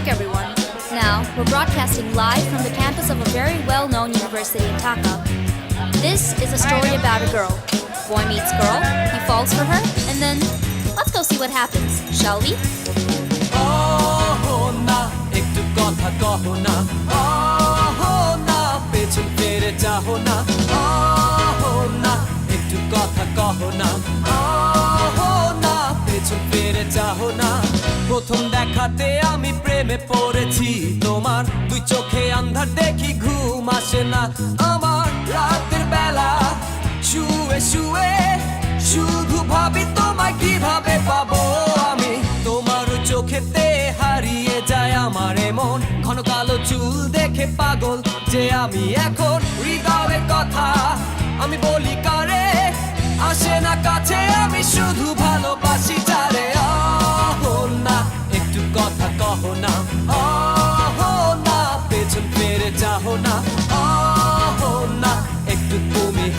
back, everyone. Now, we're broadcasting live from the campus of a very well known university in Dhaka. This is a story about a girl. Boy meets girl, he falls for her, and then let's go see what happens, shall we? প্রথম দেখাতে আমি প্রেমে পড়েছি। তোমার দুই চোখে আন্ধার দেখি, ঘুম আসে না। আমার রাতের বেলা শুয়ে শুয়ে শুধু ভাবি তোমায় কীভাবে পাবো আমি। তোমার চোখেতে হারিয়ে যায় আমার মন ঘন কালো চুল দেখে পাগল যে আমি এখন। হৃদয়ের কথা আমি বলি কারে? আসে না কাছে, আমি শুধু ভালোবাসি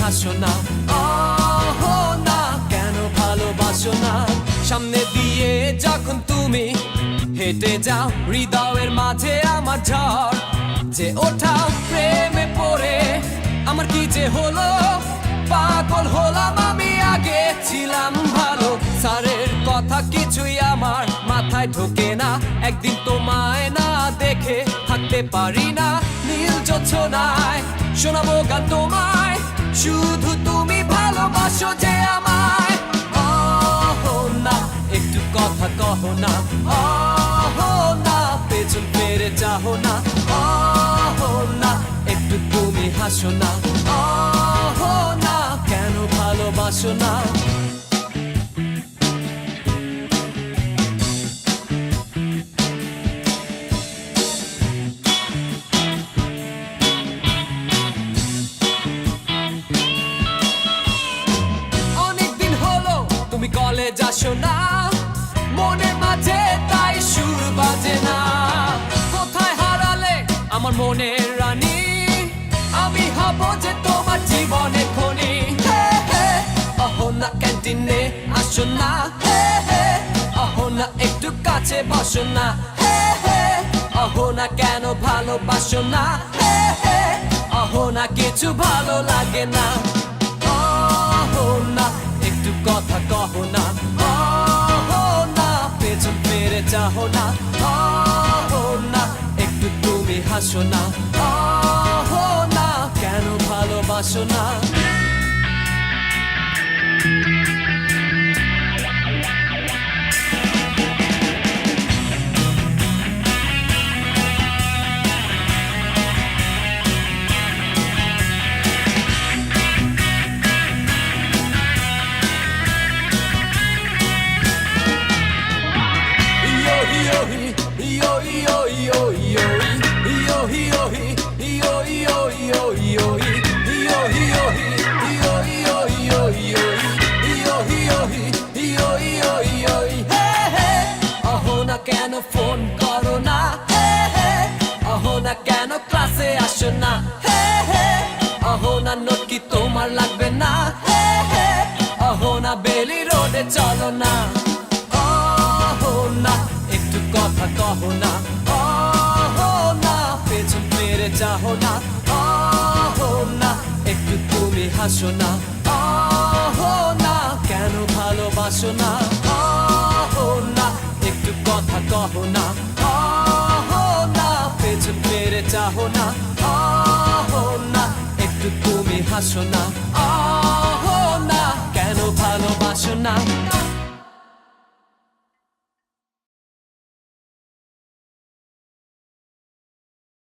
হাসো না আহো না কেন ভালোবাসো না? সামনে দিয়ে যখন তুমি হেঁটে যাও, হৃদয়ের মাঝে আমার ঝড় যে ওঠাও প্রেমে পড়ে। আমার কি যে হলো? পাগল হলাম আমি আগে। ছিলাম ভালো, স্যারের কথা কিছুই আমার মাথায় ঢোকে না। একদিন তোমায় না দেখে থাকতে পারি না, নীল যোছনায় শোনাবো গান তোমায়। শুধু তুমি ভালোবাসো যে আমায়। না, একটু কথা কহ না। না, পেছন ফিরে যাহো না। না, একটু তুমি হাসো না। না, কেন ভালোবাসো না? কলেজ আসো না মনে মাঝে তাই সুর বাজে না। কোথায় হারালে আমার মনের রানী? আমি হব যে তোমার জীবনে খনি হে হে, অহো না ক্যান্টিনে আসো না হে হে, অহো না একটু কাছে বসো না অহো না কেন ভালোবাসো না। অহো না কিছু ভালো লাগে না। অহো না একটু কথা কহো না। না, পেছন ফিরে যাহো না। না, একটু তুমি হাসো না। না, কেন ভালোবাসো না? চলো না। অহো না একটু কথা কহো না। অহো না পেছন ফিরে চাহো না। অহো না একটু তুমি হাসো না। অহো না কেন ভালোবাসো না? অহো না একটু কথা কহো না। অহো না পেছন ফিরে চাহো না। অহো না একটু তুমি হাসো না।